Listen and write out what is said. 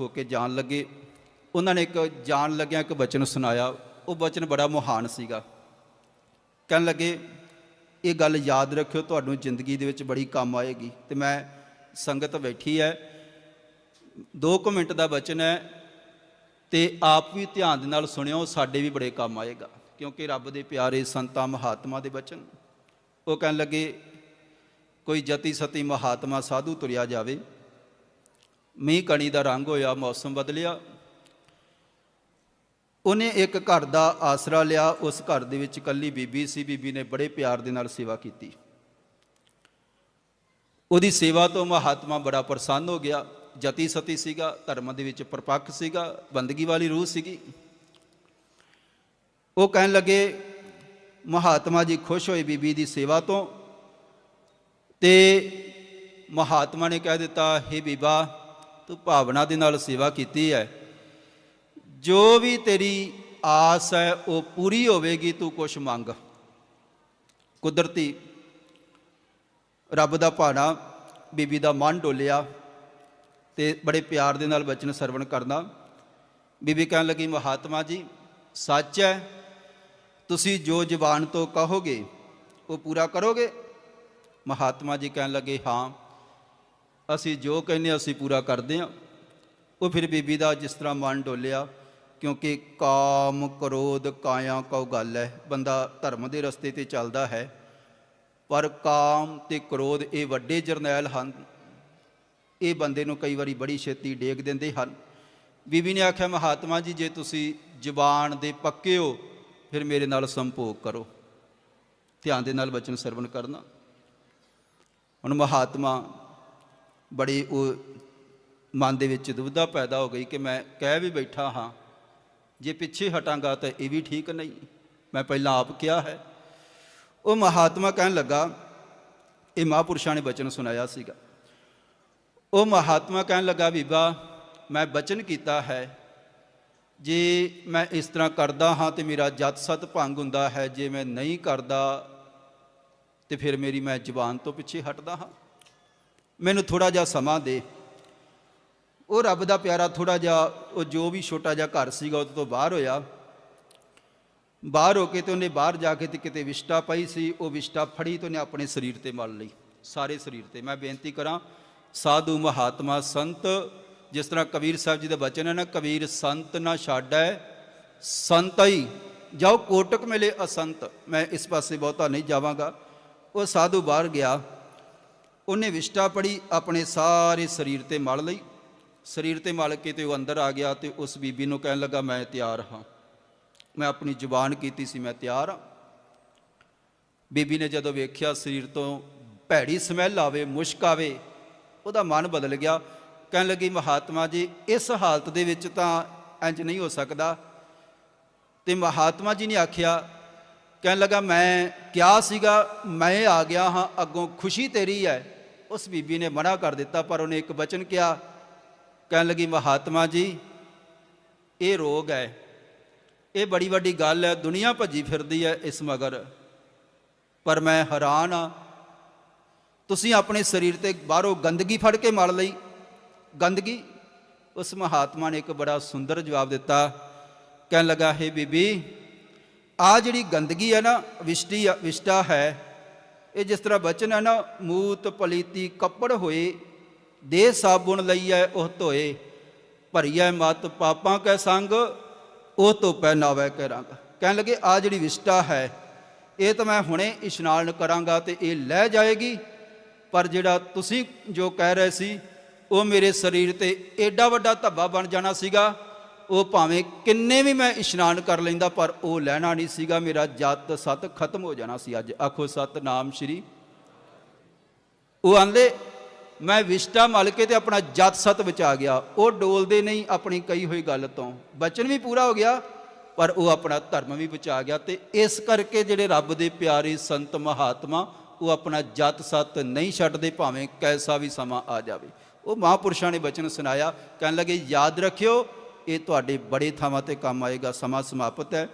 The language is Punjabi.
ਹੋ ਕੇ ਜਾਣ ਲੱਗੇ। ਉਹਨਾਂ ਨੇ ਇੱਕ ਜਾਣ ਲੱਗਿਆ ਇੱਕ ਬਚਨ ਸੁਣਾਇਆ। ਉਹ ਬਚਨ ਬੜਾ ਮਹਾਨ ਸੀਗਾ। ਕਹਿਣ ਲੱਗੇ, ਇਹ ਗੱਲ ਯਾਦ ਰੱਖਿਓ, ਤੁਹਾਨੂੰ ਜ਼ਿੰਦਗੀ ਦੇ ਵਿੱਚ ਬੜੀ ਕੰਮ ਆਏਗੀ। ਤੇ ਮੈਂ ਸੰਗਤ ਬੈਠੀ ਹੈ। 2 ਮਿੰਟ ਦਾ ਬਚਨ ਹੈ ਤੇ ਆਪ ਵੀ ਧਿਆਨ ਦੇ ਨਾਲ ਸੁਣਿਓ, ਸਾਡੇ ਵੀ ਬੜੇ ਕੰਮ ਆਏਗਾ। ਕਿਉਂਕਿ ਰੱਬ ਦੇ ਪਿਆਰੇ ਸੰਤਾਂ ਮਹਾਤਮਾ ਦੇ ਬਚਨ। ਉਹ ਕਹਿਣ ਲੱਗੇ, ਕੋਈ ਜਤੀ ਸਤੀ ਮਹਾਤਮਾ ਸਾਧੂ ਤੁਰਿਆ ਜਾਵੇ। ਮੀਂਹ ਕਣੀ ਦਾ ਰੰਗ ਹੋਇਆ, ਮੌਸਮ ਬਦਲਿਆ। ਉਹਨੇ ਇੱਕ ਘਰ ਦਾ ਆਸਰਾ ਲਿਆ, ਉਸ ਘਰ ਦੇ ਵਿੱਚ ਇਕੱਲੀ ਬੀਬੀ ਸੀ। ਬੀਬੀ ਨੇ ਬੜੇ ਪਿਆਰ ਦੇ ਨਾਲ ਸੇਵਾ ਕੀਤੀ। ਉਹਦੀ ਸੇਵਾ ਤੋਂ ਮਹਾਤਮਾ ਬੜਾ ਪ੍ਰਸੰਨ ਹੋ ਗਿਆ। ਜਤੀ ਸਤੀ ਸੀਗਾ, ਧਰਮ ਦੇ ਵਿੱਚ ਪਰਪੱਕ ਸੀਗਾ, ਬੰਦਗੀ ਵਾਲੀ ਰੂਹ ਸੀਗੀ। ਉਹ ਕਹਿਣ ਲੱਗੇ, ਮਹਾਤਮਾ ਜੀ ਖੁਸ਼ ਹੋਏ ਬੀਬੀ ਦੀ ਸੇਵਾ ਤੋਂ। ਤੇ ਮਹਾਤਮਾ ਨੇ ਕਹਿ ਦਿੱਤਾ, ਹੇ ਬੀਬਾ ਤੂੰ ਭਾਵਨਾ ਦੇ ਨਾਲ ਸੇਵਾ ਕੀਤੀ ਹੈ। ਜੋ ਵੀ ਤੇਰੀ ਆਸ ਹੈ, ਉਹ ਪੂਰੀ ਹੋਵੇਗੀ, ਤੂੰ ਕੁਛ ਮੰਗ। ਕੁਦਰਤੀ ਰੱਬ ਦਾ ਭਾਣਾ, ਬੀਬੀ ਦਾ ਮਨ ਡੋਲਿਆ ਤੇ ਬੜੇ ਪਿਆਰ ਦੇ ਨਾਲ ਬਚਨ ਸਰਵਣ ਕਰਨਾ। ਬੀਬੀ ਕਹਿਣ ਲੱਗੀ, ਮਹਾਤਮਾ ਜੀ, ਸੱਚ ਹੈ, ਤੁਸੀਂ ਜੋ ਜਬਾਨ ਤੋਂ ਕਹੋਗੇ, ਉਹ ਪੂਰਾ ਕਰੋਗੇ? ਮਹਾਤਮਾ ਜੀ ਕਹਿਣ ਲੱਗੇ, ਹਾਂ। ਅਸੀਂ ਜੋ ਕਹਿੰਦੇ ਹਾਂ, ਅਸੀਂ ਪੂਰਾ ਕਰਦੇ ਹਾਂ। ਉਹ ਫਿਰ ਬੀਬੀ ਦਾ ਜਿਸ ਤਰ੍ਹਾਂ ਮਨ ਡੋਲਿਆ ਕਿਉਂਕਿ ਕਾਮ ਕ੍ਰੋਧ ਕਾਇਆ ਕਉ ਗੱਲ ਹੈ। ਬੰਦਾ ਧਰਮ ਦੇ ਰਸਤੇ ਤੇ ਚੱਲਦਾ ਹੈ ਪਰ ਕਾਮ ਤੇ ਕ੍ਰੋਧ ਇਹ ਵੱਡੇ ਜਰਨੈਲ ਹਨ। ਇਹ ਬੰਦੇ ਨੂੰ ਕਈ ਵਾਰੀ ਬੜੀ ਛੇਤੀ ਡੇਗ ਦਿੰਦੇ ਹਨ। ਬੀਬੀ ਨੇ ਆਖਿਆ ਮਹਾਤਮਾ ਜੀ ਜੇ ਤੁਸੀਂ ਜਬਾਨ ਦੇ ਪੱਕੇ ਹੋ ਫਿਰ ਮੇਰੇ ਨਾਲ ਸੰਭੋਗ ਕਰੋ। ਧਿਆਨ ਦੇ ਨਾਲ ਬਚਨ ਸਰਵਣ ਕਰਨਾ। ਹੁਣ ਮਹਾਤਮਾ ਬੜੀ ਉਹ ਮਨ ਦੇ ਵਿੱਚ ਦੁਬਿਧਾ ਪੈਦਾ ਹੋ ਗਈ ਕਿ ਮੈਂ ਕਹਿ ਵੀ ਬੈਠਾ ਹਾਂ, ਜੇ ਪਿੱਛੇ ਹਟਾਂਗਾ ਤਾਂ ਇਹ ਵੀ ਠੀਕ ਨਹੀਂ। ਮੈਂ ਪਹਿਲਾਂ ਆਪ ਕਿਹਾ ਹੈ। ਉਹ ਮਹਾਤਮਾ ਕਹਿਣ ਲੱਗਾ, ਇਹ ਮਹਾਂਪੁਰਸ਼ਾਂ ਨੇ ਬਚਨ ਸੁਣਾਇਆ ਸੀਗਾ। ਉਹ ਮਹਾਤਮਾ ਕਹਿਣ ਲੱਗਾ, ਬੀਬਾ, ਮੈਂ ਬਚਨ ਕੀਤਾ ਹੈ। ਜੇ ਮੈਂ ਇਸ ਤਰ੍ਹਾਂ ਕਰਦਾ ਹਾਂ ਤੇ ਮੇਰਾ ਜਤ ਸਤ ਭੰਗ ਹੁੰਦਾ ਹੈ, ਜੇ ਮੈਂ ਨਹੀਂ ਕਰਦਾ ਤੇ ਫਿਰ ਮੇਰੀ ਮੈਂ ਜ਼ੁਬਾਨ ਤੋਂ ਪਿੱਛੇ ਹਟਦਾ ਹਾਂ। ਮੈਨੂੰ ਥੋੜਾ ਜਿਹਾ ਸਮਾਂ ਦੇ। ਉਹ ਰੱਬ ਦਾ ਪਿਆਰਾ ਥੋੜਾ ਜਿਹਾ, ਉਹ ਜੋ ਵੀ ਛੋਟਾ ਜਿਹਾ ਘਰ ਸੀਗਾ, ਉਹਦੇ ਤੋਂ ਬਾਹਰ ਹੋਇਆ। ਬਾਹਰ ਹੋ ਕੇ ਤੇ ਉਹਨੇ ਬਾਹਰ ਜਾ ਕੇ ਤੇ ਕਿਤੇ ਵਿਸ਼ਟਾ ਪਾਈ ਸੀ। ਉਹ ਵਿਸ਼ਟਾ ਫੜੀ ਤੇ ਉਹਨੇ ਆਪਣੇ ਸਰੀਰ ਤੇ ਮਲ ਲਈ, ਸਾਰੇ ਸਰੀਰ ਤੇ। ਮੈਂ ਬੇਨਤੀ ਕਰਾਂ, ਸਾਧੂ ਮਹਾਤਮਾ ਸੰਤ, ਜਿਸ ਤਰ੍ਹਾਂ ਕਬੀਰ ਸਾਹਿਬ ਜੀ ਦਾ ਬਚਨ ਹੈ ਨਾ ਕਬੀਰ ਸੰਤ ਨਾ ਛਾੜੈ ਸੰਤਈ ਜਾਓ ਕੋਟਕ ਮਿਲੇ ਅਸੰਤ। ਮੈਂ ਇਸ ਪਾਸੇ ਬਹੁਤਾ ਨਹੀਂ ਜਾਵਾਂਗਾ। ਉਹ ਸਾਧੂ ਬਾਹਰ ਗਿਆ। ਉਹਨੇ ਵਿਸ਼ਟਾ ਪੜੀ ਆਪਣੇ ਸਾਰੇ ਸਰੀਰ ਤੇ ਮਲ ਲਈ। ਸਰੀਰ ਤੇ ਮਲ ਕੇ ਤੇ ਉਹ ਅੰਦਰ ਆ ਗਿਆ ਤੇ ਉਸ ਬੀਬੀ ਨੂੰ ਕਹਿਣ ਲੱਗਾ, ਮੈਂ ਤਿਆਰ ਹਾਂ। ਮੈਂ ਆਪਣੀ ਜ਼ੁਬਾਨ ਕੀਤੀ ਸੀ, ਮੈਂ ਤਿਆਰ ਹਾਂ। ਬੀਬੀ ਨੇ ਜਦੋਂ ਵੇਖਿਆ ਸਰੀਰ ਤੋਂ ਭੈੜੀ ਸਮੈਲ ਆਵੇ, ਮੁਸ਼ਕ ਆਵੇ, ਉਹਦਾ ਮਨ ਬਦਲ ਗਿਆ। ਕਹਿਣ ਲੱਗੀ, ਮਹਾਤਮਾ ਜੀ, ਇਸ ਹਾਲਤ ਦੇ ਵਿੱਚ ਤਾਂ ਇੰਜ ਨਹੀਂ ਹੋ ਸਕਦਾ। ਤੇ ਮਹਾਤਮਾ ਜੀ ਨੇ ਆਖਿਆ, ਕਹਿਣ ਲੱਗਾ, ਮੈਂ ਕਿਹਾ ਸੀਗਾ, ਮੈਂ ਆ ਗਿਆ ਹਾਂ, ਅੱਗੋਂ ਖੁਸ਼ੀ ਤੇਰੀ ਹੈ। ਉਸ ਬੀਬੀ ਨੇ ਮਨਾ ਕਰ ਦਿੱਤਾ, ਪਰ ਉਹਨੇ ਇੱਕ ਬਚਨ ਕਿਹਾ, ਕਹਿਣ ਲੱਗੀ, ਮਹਾਤਮਾ ਜੀ, ਇਹ ਰੋਗ ਹੈ। ਇਹ ਬੜੀ ਵੱਡੀ ਗੱਲ ਹੈ, ਦੁਨੀਆ ਭੱਜੀ ਫਿਰਦੀ ਹੈ ਇਸ ਮਗਰ। ਪਰ ਮੈਂ ਹੈਰਾਨ ਆ ਤੁਸੀਂ ਆਪਣੇ ਸਰੀਰ ਤੇ ਬਾਹਰੋਂ ਗੰਦਗੀ ਫੜ ਕੇ ਮਲ ਲਈ। ਗੰਦਗੀ? ਉਸ ਮਹਾਤਮਾ ਨੇ ਇੱਕ ਬੜਾ ਸੁੰਦਰ ਜਵਾਬ ਦਿੱਤਾ। ਕਹਿਣ ਲੱਗਾ, ਹੈ ਬੀਬੀ ਆ ਜਿਹੜੀ ਗੰਦਗੀ ਹੈ ਨਾ, ਵਿਸ਼ਟੀ ਵਿਸ਼ਟਾ ਹੈ। ਇਹ ਜਿਸ ਤਰ੍ਹਾਂ ਬਚਨ ਹੈ ਨਾ, ਮੂਤ ਪਲੀਤੀ ਕੱਪੜ ਹੋਏ, ਦੇ ਸਾਬੁਣ ਲਈਐ ਉਹ ਧੋਏ, ਭਰੀਐ ਮਤ ਪਾਪਾਂ ਕੈ ਸੰਗ, ਉਹ ਤੋਂ ਪਹਿਨਾਵੇ ਕੇ ਰੰਗ। ਕਹਿਣ ਲੱਗੇ ਆ ਜਿਹੜੀ ਵਿਸ਼ਟਾ ਹੈ, ਇਹ ਤਾਂ ਮੈਂ ਹੁਣੇ ਇਸ਼ਨਾਨ ਕਰਾਂਗਾ ਤੇ ਇਹ ਲੈ ਜਾਏਗੀ, ਪਰ ਜਿਹੜਾ ਤੁਸੀਂ ਜੋ ਕਹਿ ਰਹੇ ਸੀ, ਉਹ ਮੇਰੇ ਸਰੀਰ ਤੇ ਐਡਾ ਵੱਡਾ ਧੱਬਾ ਬਣ ਜਾਣਾ ਸੀਗਾ ਉਹ ਭਾਵੇਂ ਕਿੰਨੇ ਵੀ ਮੈਂ ਇਸ਼ਨਾਨ ਕਰ ਲੈਂਦਾ, ਪਰ ਉਹ ਲੈਣਾ ਨਹੀਂ ਸੀਗਾ। ਮੇਰਾ ਜਤ ਸਤ ਖਤਮ ਹੋ ਜਾਣਾ ਸੀ ਅੱਜ। ਆਖੋ, ਸਤਨਾਮ ਸ਼੍ਰੀ। ਉਹ ਆਂਦੇ, ਮੈਂ ਵਿਸ਼ਟਾ ਮਲ ਕੇ ਤੇ ਆਪਣਾ ਜਤ ਸਤ ਬਚਾ ਗਿਆ। ਉਹ ਡੋਲਦੇ ਨਹੀਂ ਆਪਣੀ ਕਹੀ ਹੋਈ ਗੱਲ ਤੋਂ। ਬਚਨ ਵੀ ਪੂਰਾ ਹੋ ਗਿਆ, ਪਰ ਉਹ ਆਪਣਾ ਧਰਮ ਵੀ ਬਚਾ ਗਿਆ। ਤੇ ਇਸ ਕਰਕੇ ਜਿਹੜੇ ਰੱਬ ਦੇ ਪਿਆਰੇ ਸੰਤ ਮਹਾਤਮਾ, ਉਹ ਆਪਣਾ ਜਤ ਸਤ ਨਹੀਂ ਛੱਡਦੇ, ਭਾਵੇਂ ਕੈਸਾ ਵੀ ਸਮਾਂ ਆ ਜਾਵੇ। ਉਹ ਮਹਾਪੁਰਸ਼ਾਂ ਨੇ ਬਚਨ ਸੁਣਾਇਆ। ਕਹਿਣ ਲੱਗੇ, ਯਾਦ ਰੱਖਿਓ ਇਹ ਤੁਹਾਡੇ ਬੜੇ ਥਾਵਾਂ ਤੇ ਕੰਮ ਆਏਗਾ ਸਮਾਂ ਸਮਾਪਤ ਹੈ।